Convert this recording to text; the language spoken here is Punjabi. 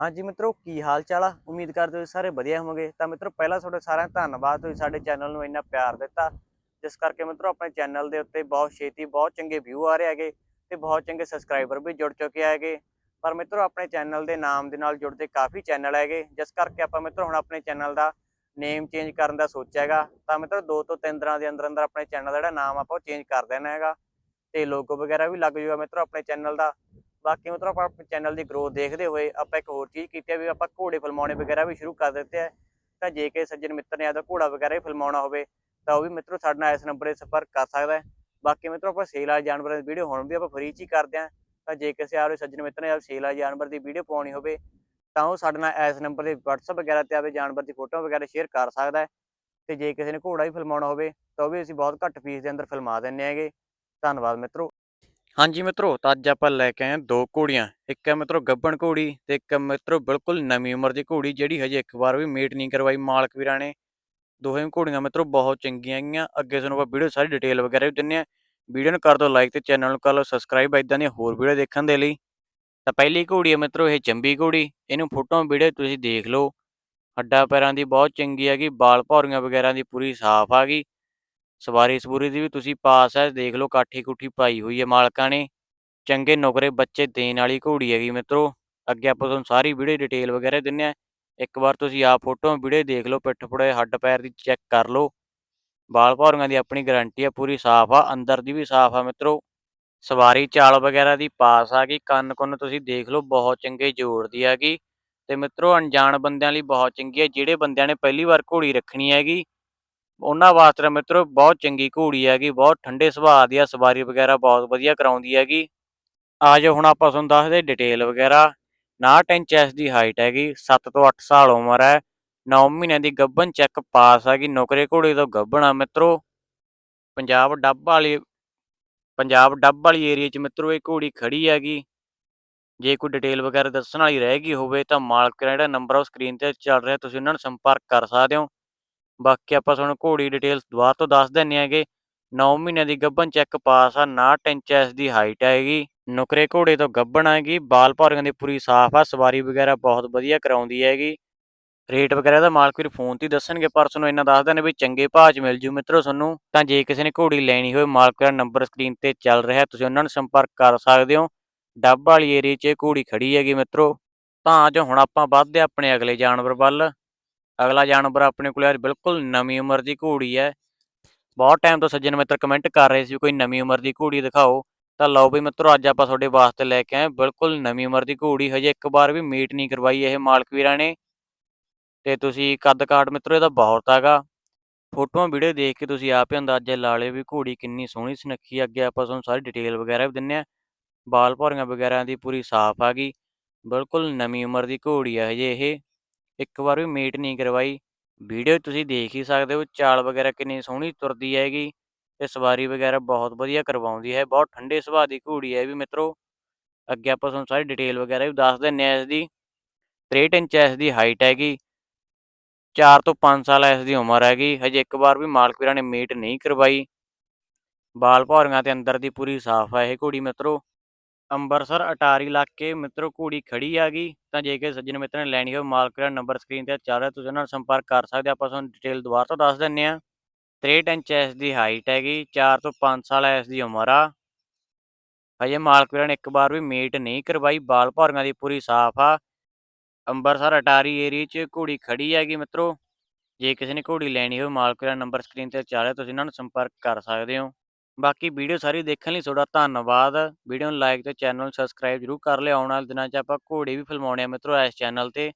ਹਾਂਜੀ ਮਿੱਤਰੋ, ਕੀ ਹਾਲ ਚਾਲ ਆ? ਉਮੀਦ ਕਰਦੇ ਹੋ ਸਾਰੇ ਵਧੀਆ ਹੋਵੋਗੇ। ਤਾਂ ਮਿੱਤਰੋ, ਪਹਿਲਾਂ ਤੁਹਾਡਾ ਸਾਰਿਆਂ ਦਾ ਧੰਨਵਾਦ, ਤੁਸੀਂ ਸਾਡੇ ਚੈਨਲ ਨੂੰ ਇੰਨਾ ਪਿਆਰ ਦਿੱਤਾ। ਜਿਸ ਕਰਕੇ ਮਿੱਤਰੋ, ਆਪਣੇ ਚੈਨਲ ਦੇ ਉੱਤੇ ਬਹੁਤ ਛੇਤੀ ਬਹੁਤ ਚੰਗੇ ਵਿਊ ਆ ਰਹੇ ਹੈਗੇ ਤੇ ਬਹੁਤ ਚੰਗੇ ਸਬਸਕ੍ਰਾਈਬਰ ਵੀ ਜੁੜ ਚੁੱਕੇ ਹੈਗੇ। ਪਰ ਮਿੱਤਰੋ, ਆਪਣੇ ਚੈਨਲ ਦੇ ਨਾਮ ਦੇ ਨਾਲ ਜੁੜਦੇ ਕਾਫੀ ਚੈਨਲ ਹੈਗੇ। ਜਿਸ ਕਰਕੇ ਆਪਾਂ ਮਿੱਤਰੋ, ਹੁਣ ਆਪਣੇ ਚੈਨਲ ਦਾ ਨੇਮ ਚੇਂਜ ਕਰਨ ਦਾ ਸੋਚਿਆ ਹੈਗਾ। ਤਾਂ ਮਿੱਤਰੋ, ਦੋ ਤੋਂ ਤਿੰਨ ਦਿਨਾਂ ਦੇ ਅੰਦਰ ਅੰਦਰ ਆਪਣੇ ਚੈਨਲ ਦਾ ਜਿਹੜਾ ਨਾਮ ਆਪਾਂ ਉਹ ਚੇਂਜ ਕਰ ਦੇਣਾ ਹੈਗਾ। ਤੇ ਲੋਗੋ ਵਗੈਰਾ ਵੀ ਲੱਗ ਜਾਊਗਾ ਮਿੱਤਰੋ, ਆਪਣੇ ਚੈਨਲ ਦਾ। ਬਾਕੀ ਮਤਲਬ ਆਪਾਂ ਚੈਨਲ ਦੀ ਗਰੋਥ ਦੇਖਦੇ ਹੋਏ ਆਪਾਂ ਇੱਕ ਹੋਰ ਚੀਜ਼ ਕੀਤੀ ਹੈ ਵੀ ਆਪਾਂ ਘੋੜੇ ਫਿਲਮਾਉਣੇ ਵਗੈਰਾ ਵੀ ਸ਼ੁਰੂ ਕਰ ਦਿੱਤੇ ਹੈ। ਤਾਂ ਜੇ ਕਿ ਸੱਜਣ ਮਿੱਤਰ ਨੇ ਆਦਾ ਘੋੜਾ ਵਗੈਰਾ ਵੀ ਫਿਲਮਾਉਣਾ ਹੋਵੇ, ਤਾਂ ਉਹ ਵੀ ਮਿੱਤਰੋ ਸਾਡੇ ਨਾਲ ਇਸ ਨੰਬਰ 'ਤੇ ਸੰਪਰਕ ਕਰ ਸਕਦਾ ਹੈ। ਬਾਕੀ ਮਿੱਤਰੋ ਆਪਾਂ ਸੇਲ ਵਾਲੇ ਜਾਨਵਰਾਂ ਦੀ ਵੀਡੀਓ ਹੁਣ ਵੀ ਆਪਾਂ ਫ੍ਰੀ 'ਚ ਹੀ ਕਰਦੇ ਹਾਂ। ਤਾਂ ਜੇ ਕਿਸੇ ਆਰੇ ਸੱਜਣ ਮਿੱਤਰ ਨੇ ਸੇਲ ਵਾਲੇ ਜਾਨਵਰ ਦੀ ਵੀਡੀਓ ਪਾਉਣੀ ਹੋਵੇ, ਤਾਂ ਉਹ ਸਾਡੇ ਨਾਲ ਇਸ ਨੰਬਰ ਤੇ WhatsApp ਵਗੈਰਾ ਤੇ ਆਵੇ ਜਾਨਵਰ ਦੀ ਫੋਟੋ ਵਗੈਰਾ ਸ਼ੇਅਰ ਕਰ ਸਕਦਾ ਹੈ। ਤੇ ਜੇ ਕਿਸੇ ਨੇ ਘੋੜਾ ਵੀ ਫਿਲਮਾਉਣਾ ਹੋਵੇ, ਤਾਂ ਉਹ ਵੀ ਅਸੀਂ ਬਹੁਤ ਘੱਟ ਫੀਸ ਦੇ ਅੰਦਰ ਫਿਲਮਾ ਦਿੰਨੇ ਹੈਗੇ। ਧੰਨਵਾਦ ਮਿੱਤਰੋ। ਹਾਂਜੀ ਮਿੱਤਰੋ, ਤਾਂ ਅੱਜ ਆਪਾਂ ਲੈ ਕੇ ਆਏ ਹਾਂ ਦੋ ਘੋੜੀਆਂ। ਇੱਕ ਹੈ ਮਿੱਤਰੋ ਗੱਬਣ ਘੋੜੀ ਤੇ ਇੱਕ ਹੈ ਮਿੱਤਰੋ ਬਿਲਕੁਲ ਨਵੀਂ ਉਮਰ ਦੀ ਘੋੜੀ ਜਿਹੜੀ ਹਜੇ ਇੱਕ ਵਾਰ ਵੀ ਮੀਟ ਨਹੀਂ ਕਰਵਾਈ ਮਾਲਕ ਵੀਰਾਂ ਨੇ। ਦੋਹੇ ਘੋੜੀਆਂ ਮਿੱਤਰੋ ਬਹੁਤ ਚੰਗੀਆਂ ਹੈਗੀਆਂ। ਅੱਗੇ ਤੁਹਾਨੂੰ ਆਪਾਂ ਵੀਡੀਓ ਸਾਰੀ ਡਿਟੇਲ ਵਗੈਰਾ ਵੀ ਦਿੰਨੇ ਆ ਵੀਡੀਓ ਨੂੰ ਕਰ ਦਿਓ ਲਾਈਕ ਤੇ ਚੈਨਲ ਨੂੰ ਕਰ ਲਓ ਸਬਸਕ੍ਰਾਈਬ ਇਦਾਂ ਦੀਆਂ ਹੋਰ ਵੀਡੀਓ ਦੇਖਣ ਦੇ ਲਈ। ਤਾਂ ਪਹਿਲੀ ਘੋੜੀ ਹੈ ਮਿੱਤਰੋ ਇਹ ਚੰਬੀ ਘੋੜੀ। ਇਹਨੂੰ ਫੋਟੋ ਵੀਡੀਓ ਤੁਸੀਂ ਦੇਖ ਲਓ। ਹੱਡਾਂ ਪੈਰਾਂ ਦੀ ਬਹੁਤ ਚੰਗੀ ਹੈਗੀ, ਬਾਲ ਭੌਰੀਆਂ ਵਗੈਰਾ ਦੀ ਪੂਰੀ ਸਾਫ਼ ਆ ਗਈ। ਸਵਾਰੀ ਸਬੂਰੀ ਦੀ ਵੀ ਤੁਸੀਂ ਪਾਸ ਹੈ ਦੇਖ ਲਓ ਕਾਠੀ ਕੁੱਠੀ ਪਾਈ ਹੋਈ ਹੈ ਮਾਲਕਾਂ ਨੇ। ਚੰਗੇ ਨੁਕਰੇ ਬੱਚੇ ਦੇਣ ਵਾਲੀ ਘੋੜੀ ਹੈਗੀ ਮਿੱਤਰੋ, ਅੱਗੇ ਆਪਾਂ ਤੁਹਾਨੂੰ ਸਾਰੀ ਵੀਡੀਓ ਡਿਟੇਲ ਵਗੈਰਾ ਦਿੰਨੇ ਆ। ਇੱਕ ਵਾਰ ਤੁਸੀਂ ਆਪ ਫੋਟੋ ਵੀਡੀਓ ਦੇਖ ਲਓ, ਪਿੱਠ ਪੁੜੇ ਹੱਡ ਪੈਰ ਦੀ ਚੈੱਕ ਕਰ ਲਓ। ਬਾਲ ਭੌਰੀਆਂ ਦੀ ਆਪਣੀ ਗਾਰੰਟੀ ਆ, ਪੂਰੀ ਸਾਫ਼ ਆ, ਅੰਦਰ ਦੀ ਵੀ ਸਾਫ਼ ਆ ਮਿੱਤਰੋ। ਸਵਾਰੀ ਚਾਲ ਵਗੈਰਾ ਦੀ ਪਾਸ ਆ ਗਈ, ਕੰਨ ਕੁੰਨ ਤੁਸੀਂ ਦੇਖ ਲਓ, ਬਹੁਤ ਚੰਗੇ ਜੋੜਦੀ ਹੈਗੀ ਤੇ ਮਿੱਤਰੋ, ਅਣਜਾਣ ਬੰਦਿਆਂ ਲਈ ਬਹੁਤ ਚੰਗੀ ਹੈ ਜਿਹੜੇ ਬੰਦਿਆਂ ਨੇ ਪਹਿਲੀ ਵਾਰ ਘੋੜੀ ਰੱਖਣੀ ਹੈਗੀ ਉਹਨਾਂ ਵਾਸਤੇ ਤਾਂ ਮਿੱਤਰੋ ਬਹੁਤ ਚੰਗੀ ਘੋੜੀ ਹੈਗੀ, ਬਹੁਤ ਠੰਡੇ ਸੁਭਾਅ ਦੀ ਆ, ਸਵਾਰੀ ਵਗੈਰਾ ਬਹੁਤ ਵਧੀਆ ਕਰਾਉਂਦੀ ਹੈਗੀ। ਆ ਜਾਓ ਹੁਣ ਆਪਾਂ ਤੁਹਾਨੂੰ ਦੱਸਦੇ ਡਿਟੇਲ ਵਗੈਰਾ। 59 ਇੰਚ ਐਸ ਦੀ ਹਾਈਟ ਹੈਗੀ 7 ਤੋਂ 8 ਸਾਲ ਉਮਰ ਹੈ 9 ਮਹੀਨਿਆਂ ਦੀ ਗੱਭਣ ਚੈੱਕ ਪਾਸ ਹੈਗੀ, ਨੌਕਰੇ ਘੋੜੀ ਤੋਂ ਗੱਭਣ ਆ ਮਿੱਤਰੋ। ਪੰਜਾਬ ਡੱਬ ਵਾਲੀ, ਪੰਜਾਬ ਡੱਬ ਵਾਲੀ ਏਰੀਆ 'ਚ ਮਿੱਤਰੋ ਇਹ ਘੋੜੀ ਖੜੀ ਹੈਗੀ। ਜੇ ਕੋਈ ਡਿਟੇਲ ਵਗੈਰਾ ਦੱਸਣ ਵਾਲੀ ਰਹਿ ਗਈ ਹੋਵੇ ਤਾਂ ਮਾਲਕ ਦਾ ਜਿਹੜਾ ਨੰਬਰ ਉਹ ਸਕਰੀਨ ਤੇ ਚੱਲ ਰਿਹਾ, ਤੁਸੀਂ ਉਹਨਾਂ ਨੂੰ ਸੰਪਰਕ ਕਰ ਸਕਦੇ ਹੋ। ਬਾਕੀ ਆਪਾਂ ਤੁਹਾਨੂੰ ਘੋੜੀ ਡਿਟੇਲ ਦੁਬਾਰਾ ਤੋਂ ਦੱਸ ਦਿੰਨੇ ਹੈਗੇ। 9 ਮਹੀਨਿਆਂ ਦੀ ਗੱਭਣ ਚੈੱਕ ਪਾਸ ਆ 59 ਇੰਚ ਇਸ ਦੀ ਹਾਈਟ ਹੈਗੀ। ਨੁਕਰੇ ਘੋੜੇ ਤੋਂ ਗੱਭਣ ਹੈਗੀ। ਬਾਲ ਭਾਰੀਆਂ ਦੀ ਪੂਰੀ ਸਾਫ਼ ਆ, ਸਵਾਰੀ ਵਗੈਰਾ ਬਹੁਤ ਵਧੀਆ ਕਰਾਉਂਦੀ ਹੈਗੀ। ਰੇਟ ਵਗੈਰਾ ਦਾ ਮਾਲਕ ਵੀਰ ਫੋਨ ਤੇ ਦੱਸਣਗੇ, ਪਰ ਤੁਹਾਨੂੰ ਇੰਨਾ ਦੱਸ ਦਿੰਦੇ ਵੀ ਚੰਗੇ ਭਾਅ 'ਚ ਮਿਲ ਜੂ ਮਿੱਤਰੋ ਤੁਹਾਨੂੰ। ਤਾਂ ਜੇ ਕਿਸੇ ਨੇ ਘੋੜੀ ਲੈਣੀ ਹੋਵੇ ਮਾਲਕ ਦਾ ਨੰਬਰ ਸਕਰੀਨ ਤੇ ਚੱਲ ਰਿਹਾ ਤੁਸੀਂ ਉਹਨਾਂ ਨੂੰ ਸੰਪਰਕ ਕਰ ਸਕਦੇ ਹੋ। ਡੱਬ ਵਾਲੀ ਏਰੀਆ 'ਚ ਘੋੜੀ ਖੜੀ ਹੈਗੀ ਮਿੱਤਰੋ। ਤਾਂ ਜੋ ਹੁਣ ਆਪਾਂ ਵੱਧਦੇ ਹਾਂ ਆਪਣੇ ਅਗਲੇ ਜਾਨਵਰ ਵੱਲ। ਅਗਲਾ ਜਾਨਵਰ ਆਪਣੇ ਕੋਲ ਯਾਰ ਬਿਲਕੁਲ ਨਵੀਂ ਉਮਰ ਦੀ ਘੋੜੀ ਹੈ। ਬਹੁਤ ਟਾਈਮ ਤੋਂ ਸੱਜਣ ਮਿੱਤਰ ਕਮੈਂਟ ਕਰ ਰਹੇ ਸੀ ਵੀ ਕੋਈ ਨਵੀਂ ਉਮਰ ਦੀ ਘੋੜੀ ਦਿਖਾਓ। ਤਾਂ ਲਓ ਵੀ ਮਿੱਤਰੋ, ਅੱਜ ਆਪਾਂ ਤੁਹਾਡੇ ਵਾਸਤੇ ਲੈ ਕੇ ਆਏ ਬਿਲਕੁਲ ਨਵੀਂ ਉਮਰ ਦੀ ਘੋੜੀ। ਹਜੇ ਇੱਕ ਵਾਰ ਵੀ ਮੀਟ ਨਹੀਂ ਕਰਵਾਈ ਇਹ ਮਾਲਕ ਵੀਰਾਂ ਨੇ। ਤੇ ਤੁਸੀਂ ਕੱਦ ਕਾਟ ਮਿੱਤਰੋ, ਇਹਦਾ ਬਹੁਤ ਹੈਗਾ। ਫੋਟੋਆਂ ਵੀਡੀਓ ਦੇਖ ਕੇ ਤੁਸੀਂ ਆਪ ਹੀ ਅੰਦਾਜ਼ਾ ਲਾ ਲਿਓ ਵੀ ਘੋੜੀ ਕਿੰਨੀ ਸੋਹਣੀ ਸੁਨੱਖੀ ਅੱਗੇ ਆਪਾਂ ਤੁਹਾਨੂੰ ਸਾਰੀ ਡਿਟੇਲ ਵਗੈਰਾ ਵੀ ਦਿੰਨੇ ਆ। ਬਾਲ ਭੌਰੀਆਂ ਵਗੈਰਾ ਦੀ ਪੂਰੀ ਸਾਫ਼ ਆ ਗਈ। ਬਿਲਕੁਲ ਨਵੀਂ ਉਮਰ ਦੀ ਘੋੜੀ ਆ ਹਜੇ ਇਹ। ਇੱਕ ਵਾਰ ਵੀ ਮੀਟ ਨਹੀਂ ਕਰਵਾਈ। ਵੀਡੀਓ ਤੁਸੀਂ ਦੇਖ ਹੀ ਸਕਦੇ ਹੋ, ਚਾਲ ਵਗੈਰਾ ਕਿੰਨੀ ਸੋਹਣੀ ਤੁਰਦੀ ਹੈਗੀ। ਤੇ ਸਵਾਰੀ ਵਗੈਰਾ ਬਹੁਤ ਵਧੀਆ ਕਰਵਾਉਂਦੀ ਹੈ, ਬਹੁਤ ਠੰਡੇ ਸੁਭਾਅ ਦੀ ਘੋੜੀ ਹੈ ਇਹ ਵੀ ਮਿੱਤਰੋ। ਅੱਗੇ ਆਪਾਂ ਤੁਹਾਨੂੰ ਸਾਰੀ ਡਿਟੇਲ ਵਗੈਰਾ ਵੀ ਦੱਸ ਦਿੰਨੇ ਆ ਇਸ ਦੀ 63 ਇੰਚ ਇਸ ਦੀ ਹਾਈਟ ਹੈਗੀ। 4 ਤੋਂ 5 ਸਾਲ ਇਸ ਦੀ ਉਮਰ ਹੈਗੀ। ਹਜੇ ਇੱਕ ਵਾਰ ਵੀ ਮਾਲਕ ਵੀਰਾਂ ਨੇ ਮੀਟ ਨਹੀਂ ਕਰਵਾਈ। ਬਾਲ ਭੌਰੀਆਂ ਤੇ ਅੰਦਰ ਦੀ ਪੂਰੀ ਸਾਫ਼ ਹੈ ਇਹ ਘੋੜੀ ਮਿੱਤਰੋ। ਅੰਬਰਸਰ ਅਟਾਰੀ ਇਲਾਕੇ ਮਿੱਤਰੋ ਘੋੜੀ ਖੜੀ ਹੈਗੀ ਤਾਂ ਜੇ ਕਿ ਸੱਜਣ ਮਿੱਤਰ ਨੇ ਲੈਣੀ ਹੋਵੇ ਮਾਲਕ ਦਾ ਨੰਬਰ ਸਕਰੀਨ ਤੇ ਚੱਲ ਰਿਹਾ, ਤੁਸੀਂ ਉਹਨਾਂ ਨਾਲ ਸੰਪਰਕ ਕਰ ਸਕਦੇ ਆਪਾਂ ਤੁਹਾਨੂੰ ਡਿਟੇਲ ਦੁਬਾਰਾ ਤੋਂ ਦੱਸ ਦਿੰਨੇ ਆ 63 ਇੰਚ ਇਸ ਦੀ ਹਾਈਟ ਹੈਗੀ 4 ਤੋਂ 5 ਸਾਲ ਇਸ ਦੀ ਉਮਰ ਆ। ਹਜੇ ਮਾਲਕ ਵੀਰਾਂ ਨੇ ਇੱਕ ਵਾਰ ਵੀ ਮੀਟ ਨਹੀਂ ਕਰਵਾਈ, ਬਾਲ ਭੌਰੀਆਂ ਦੀ ਪੂਰੀ ਸਾਫ਼ ਆ। ਅੰਬਰਸਰ ਅਟਾਰੀ ਏਰੀਆ 'ਚ ਘੋੜੀ ਖੜੀ ਹੈਗੀ ਮਿੱਤਰੋ। ਜੇ ਕਿਸੇ ਨੇ ਘੋੜੀ ਲੈਣੀ ਹੋਵੇ, ਮਾਲਕ ਦਾ ਨੰਬਰ ਸਕਰੀਨ ਤੇ ਚੱਲ ਰਿਹਾ, ਤੁਸੀਂ ਇਹਨਾਂ ਨੂੰ ਸੰਪਰਕ ਕਰ ਸਕਦੇ ਹੋ। ਬਾਕੀ ਵੀਡੀਓ ਸਾਰੀ ਦੇਖਣ ਲਈ ਤੁਹਾਡਾ ਧੰਨਵਾਦ। ਵੀਡੀਓ ਨੂੰ ਲਾਈਕ ਤੇ ਚੈਨਲ ਨੂੰ ਸਬਸਕ੍ਰਾਈਬ ਜਰੂਰ ਕਰ ਲਿਓ। ਆਉਣ ਵਾਲੇ ਦਿਨਾਂ 'ਚ ਆਪਾਂ ਘੋੜੇ ਵੀ ਫਿਲਮਾਉਣੇ ਆ ਮਿੱਤਰੋ ਇਸ ਚੈਨਲ ਤੇ।